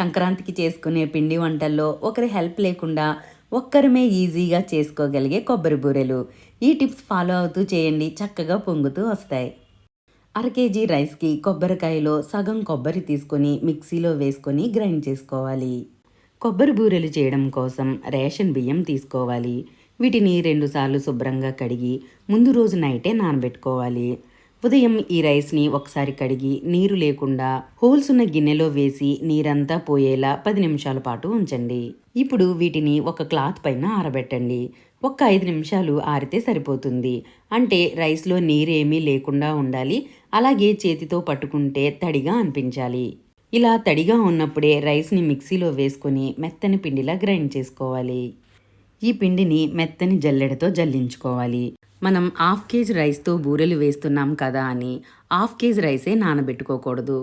సంక్రాంతికి చేసుకునే పిండి వంటల్లో ఒకరి హెల్ప్ లేకుండా ఒక్కరమే ఈజీగా చేసుకోగలిగే కొబ్బరి బూరెలు. ఈ టిప్స్ ఫాలో అవుతూ చేయండి చక్కగా పొంగుతూ వస్తాయి. అర కేజీ రైస్కి కొబ్బరికాయలో సగం కొబ్బరి తీసుకొని మిక్సీలో వేసుకొని గ్రైండ్ చేసుకోవాలి. కొబ్బరి బూరెలు చేయడం కోసం రేషన్ బియ్యం తీసుకోవాలి. వీటిని రెండుసార్లు శుభ్రంగా కడిగి ముందు రోజు నైటే నానబెట్టుకోవాలి. ఉదయం ఈ రైస్ని ఒకసారి కడిగి నీరు లేకుండా హోల్స్ ఉన్న గిన్నెలో వేసి నీరంతా పోయేలా పది నిమిషాల పాటు ఉంచండి. ఇప్పుడు వీటిని ఒక క్లాత్ పైన ఆరబెట్టండి. ఒక్క ఐదు నిమిషాలు ఆరితే సరిపోతుంది. అంటే రైస్లో నీరేమీ లేకుండా ఉండాలి. అలాగే చేతితో పట్టుకుంటే తడిగా అనిపించాలి. ఇలా తడిగా ఉన్నప్పుడే రైస్ని మిక్సీలో వేసుకొని మెత్తని పిండిలా గ్రైండ్ చేసుకోవాలి. ఈ పిండిని మెత్తని జల్లెడతో జల్లించుకోవాలి. మనం హాఫ్ కేజీ రైస్తో బూరెలు వేస్తున్నాం కదా అని హాఫ్ కేజీ రైసే నానబెట్టుకోకూడదు.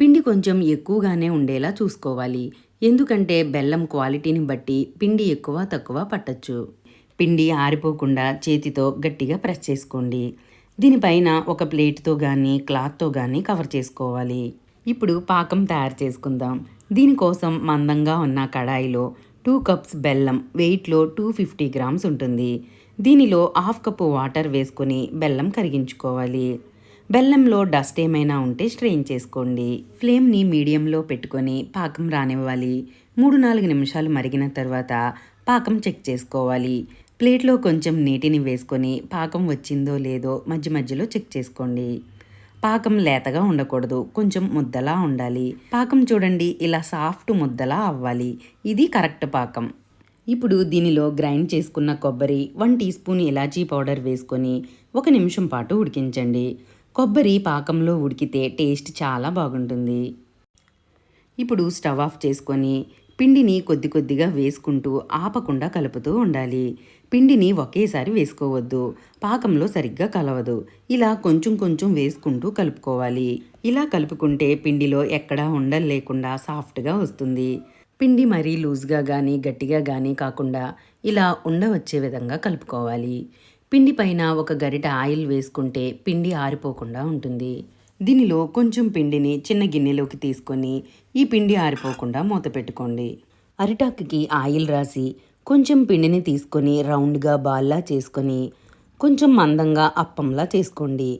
పిండి కొంచెం ఎక్కువగానే ఉండేలా చూసుకోవాలి. ఎందుకంటే బెల్లం క్వాలిటీని బట్టి పిండి ఎక్కువ తక్కువ పట్టచ్చు. పిండి ఆరిపోకుండా చేతితో గట్టిగా ప్రెస్ చేసుకోండి. దీనిపైన ఒక ప్లేట్తో కానీ క్లాత్తో కానీ కవర్ చేసుకోవాలి. ఇప్పుడు పాకం తయారు చేసుకుందాం. దీనికోసం మందంగా ఉన్న కడాయిలో టూ కప్స్ బెల్లం వెయిట్లో టూ ఫిఫ్టీ గ్రామ్స్ ఉంటుంది. దీనిలో హాఫ్ కప్పు వాటర్ వేసుకొని బెల్లం కరిగించుకోవాలి. బెల్లంలో డస్ట్ ఏమైనా ఉంటే స్ట్రెయిన్ చేసుకోండి. ఫ్లేమ్ని మీడియంలో పెట్టుకొని పాకం రానివ్వాలి. మూడు నాలుగు నిమిషాలు మరిగిన తర్వాత పాకం చెక్ చేసుకోవాలి. ప్లేట్లో కొంచెం నీటిని వేసుకొని పాకం వచ్చిందో లేదో మధ్య మధ్యలో చెక్ చేసుకోండి. పాకం లేతగా ఉండకూడదు కొంచెం ముద్దలా ఉండాలి. పాకం చూడండి ఇలా సాఫ్ట్ ముద్దలా అవ్వాలి. ఇది కరెక్ట్ పాకం. ఇప్పుడు దీనిలో గ్రైండ్ చేసుకున్న కొబ్బరి వన్ టీ స్పూన్ ఇలాచీ పౌడర్ వేసుకొని ఒక నిమిషం పాటు ఉడికించండి. కొబ్బరి పాకంలో ఉడికితే టేస్ట్ చాలా బాగుంటుంది. ఇప్పుడు స్టవ్ ఆఫ్ చేసుకొని పిండిని కొద్ది కొద్దిగా వేసుకుంటూ ఆపకుండా కలుపుతూ ఉండాలి. పిండిని ఒకేసారి వేసుకోవద్దు. పాకంలో సరిగ్గా కలవదు. ఇలా కొంచెం కొంచెం వేసుకుంటూ కలుపుకోవాలి. ఇలా కలుపుకుంటే పిండిలో ఎక్కడా ఉండలు లేకుండా సాఫ్ట్గా వస్తుంది. పిండి మరీ లూజ్గా కానీ గట్టిగా కానీ కాకుండా ఇలా ఉండవచ్చే విధంగా కలుపుకోవాలి. పిండి పైన ఒక గరిట ఆయిల్ వేసుకుంటే పిండి ఆరిపోకుండా ఉంటుంది. దీనిలో కొంచెం పిండిని చిన్న గిన్నెలోకి తీసుకొని ఈ పిండి ఆరిపోకుండా మూత పెట్టుకోండి. అరిటాకుకి ఆయిల్ రాసి కొంచెం పిండిని తీసుకొని రౌండ్గా బాల్లా చేసుకొని కొంచెం మందంగా అప్పంలా చేసుకోండి.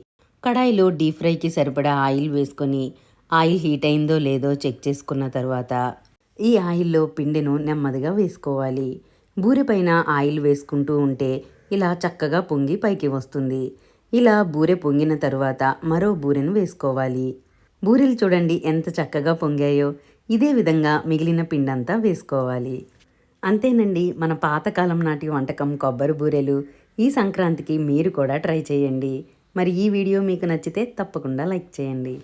కడాయిలో డీప్ ఫ్రైకి సరిపడా ఆయిల్ వేసుకొని ఆయిల్ హీట్ అయిందో లేదో చెక్ చేసుకున్న తర్వాత ఈ ఆయిల్లో పిండిను నెమ్మదిగా వేసుకోవాలి. బూరె పైన ఆయిల్ వేసుకుంటూ ఉంటే ఇలా చక్కగా పొంగి పైకి వస్తుంది. ఇలా బూరె పొంగిన తరువాత మరో బూరెను వేసుకోవాలి. బూరెలు చూడండి ఎంత చక్కగా పొంగాయో. ఇదే విధంగా మిగిలిన పిండంతా వేసుకోవాలి. అంతేనండి మన పాతకాలం నాటి వంటకం కొబ్బరి బూరెలు. ఈ సంక్రాంతికి మీరు కూడా ట్రై చేయండి. మరి ఈ వీడియో మీకు నచ్చితే తప్పకుండా లైక్ చేయండి.